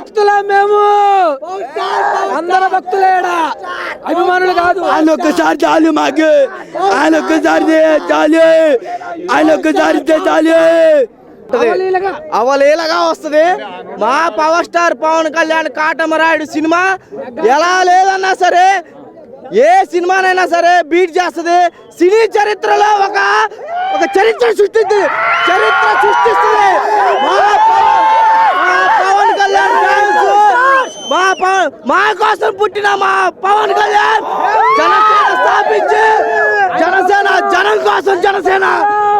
భక్తుల మేము. అందర భక్తులేడా? అభిమానులు కాదు. ఆయన ఒక్కసారి చాలు మాకు. ఆయన ఒక్కసారి చాలు. ఆయన ఒక్కసారి చాలు. అవలీలగా. వస్తుంది. మా power star Pawan Kalyan Katamarayudu cinema ఎలా లేదన్నా సరే ఏ సినిమానైనా సరే బీట్ చేస్తుంది. సినీ చరిత్రలో ఒక ఒక చరిత్ర సృష్టిస్తుంది చరిత్ర సృష్టిస్తుంది మా పవన్- మా పవన్ కళ్యాణ్ fans, మా కోసం పుట్టిన మా పవన్ కళ్యాణ్ జనసేన స్థాపించి జనసేన జనం కోసం జనసేన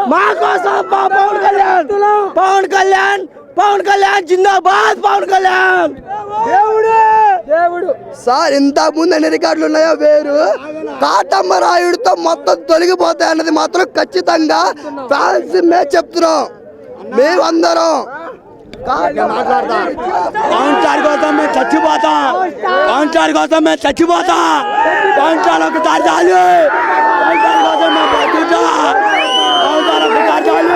మా కోసం మా పవన్ కళ్యాణ్. పవన్ కళ్యాణ్ పవన్ కళ్యాణ్ జిందాబాద్ పవన్ కళ్యాణ్. దేవుడు! దేవుడు! సార్ ఇంత ముందు ఎన్ని రికార్డులు ఉన్నాయో వేరు. కాటమ్మ రాయుడితో మొత్తం తొలగిపోతాయి అన్నది మాత్రం ఖచ్చితంగా ఫ్యాన్స్ మే చెప్తున్నాం. మేమందరం. పవన్ స్టార్ కోసం మేము చచ్చిపోతాం పవన్ స్టార్ కోసం మేము చచ్చిపోతాం పవన్ స్టార్ ఒకసారి చాలు పవన్ స్టార్ కోసం మేము బతుకుతాం పవన్ స్టార్ ఒకసారి చాలు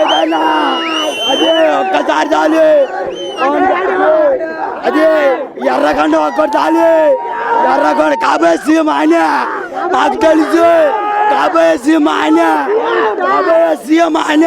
ఏదైనా అదే ఒక్కసారి చాలు పవన్ స్టార్ అదే ఎర్రగండ ఒక్కటి చాలు ఎర్రగొండ కాబోయే సీఎం ఆయన మాకు తెలుసు కాబోయే సీఎం ఆయన కాబోయే సీఎం ఆయన